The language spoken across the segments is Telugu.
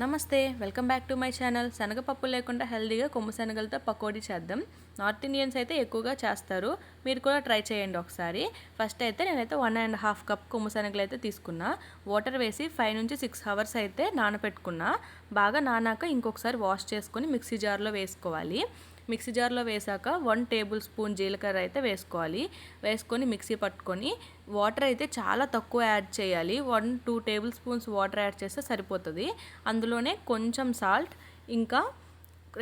నమస్తే welcome back to my channel. శనగపప్పు లేకుండా హెల్దీగా కొమ్ము శనగలతో పకోడీ చేద్దాం. నార్త్ ఇండియన్స్ అయితే ఎక్కువగా చేస్తారు. మీరు కూడా ట్రై చేయండి ఒకసారి. ఫస్ట్ అయితే నేనైతే వన్ అండ్ హాఫ్ కప్ కొమ్ము శనగలు అయితే తీసుకున్నా. వాటర్ వేసి ఫైవ్ నుంచి సిక్స్ అవర్స్ అయితే నానపెట్టుకున్నా. బాగా నానాక ఇంకొకసారి వాష్ చేసుకొని మిక్సీ జార్లో వేసుకోవాలి. మిక్సీ జార్లో వేసాక వన్ టేబుల్ స్పూన్ జీలకర్ర అయితే వేసుకోవాలి. వేసుకొని మిక్సీ పట్టుకొని వాటర్ అయితే చాలా తక్కువ యాడ్ చేయాలి. One two tablespoons water add చేస్తే సరిపోతుంది. అందులోనే కొంచెం సాల్ట్ ఇంకా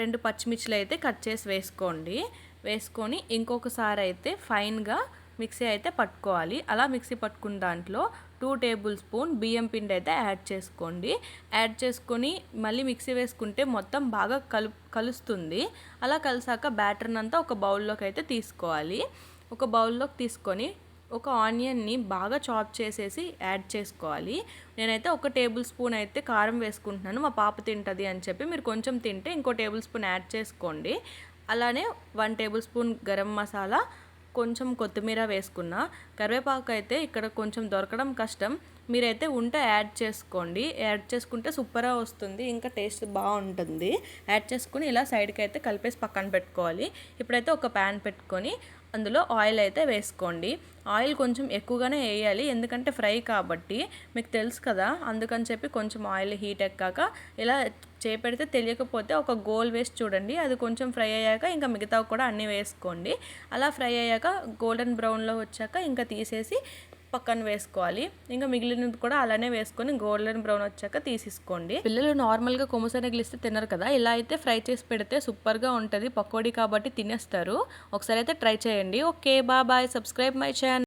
రెండు పచ్చిమిర్చిలు అయితే కట్ చేసి వేసుకోండి. వేసుకొని ఇంకొకసారి అయితే ఫైన్గా మిక్సీ అయితే పట్టుకోవాలి. అలా మిక్సీ పట్టుకున్న దాంట్లో టూ టేబుల్ స్పూన్ బియ్యం పిండి అయితే యాడ్ చేసుకోండి. యాడ్ చేసుకొని మళ్ళీ మిక్సీ వేసుకుంటే మొత్తం బాగా కలు కలుస్తుంది. అలా కలిసాక బ్యాటర్ని అంతా ఒక బౌల్లోకి అయితే తీసుకోవాలి. ఒక బౌల్లోకి తీసుకొని ఒక ఆనియన్ని బాగా చాప్ చేసేసి యాడ్ చేసుకోవాలి. నేనైతే ఒక టేబుల్ స్పూన్ అయితే కారం వేసుకుంటున్నాను. మా పాప తింటుంది అని చెప్పి మీరు కొంచెం తింటే ఇంకో టేబుల్ స్పూన్ యాడ్ చేసుకోండి. అలానే one tablespoon garam masala కొంచెం కొత్తిమీర వేసుకున్న. కరివేపాకు అయితే ఇక్కడ కొంచెం దొరకడం కష్టం. మీరైతే ఉంటే యాడ్ చేసుకోండి. యాడ్ చేసుకుంటే సూపర్గా వస్తుంది. ఇంకా టేస్ట్ బాగుంటుంది. యాడ్ చేసుకుని ఇలా సైడ్కి అయితే కలిపేసి పక్కన పెట్టుకోవాలి. ఇప్పుడైతే ఒక ప్యాన్ పెట్టుకొని అందులో ఆయిల్ అయితే వేసుకోండి. ఆయిల్ కొంచెం ఎక్కువగానే వేయాలి. ఎందుకంటే ఫ్రై కాబట్టి మీకు తెలుసు కదా అందుకని చెప్పి కొంచెం ఆయిల్ హీట్ ఎక్కాక ఇలా చేపెడితే తెలియకపోతే ఒక గోల్ వేసి చూడండి. అది కొంచెం ఫ్రై అయ్యాక ఇంకా మిగతా కూడా అన్నీ వేసుకోండి. అలా ఫ్రై అయ్యాక గోల్డెన్ బ్రౌన్లో వచ్చాక ఇంకా తీసేసి పక్కన వేసుకోవాలి. ఇంకా మిగిలినది కూడా అలానే వేసుకొని గోల్డెన్ బ్రౌన్ వచ్చాక తీసేసుకోండి. పిల్లలు నార్మల్గా కొమ్మసనగలు ఇస్తే తినరు కదా. ఇలా అయితే ఫ్రై చేసి పెడితే సూపర్గా ఉంటుంది. పకోడీ కాబట్టి తినేస్తారు. ఒకసారి అయితే ట్రై చేయండి. Okay bye. Subscribe my channel.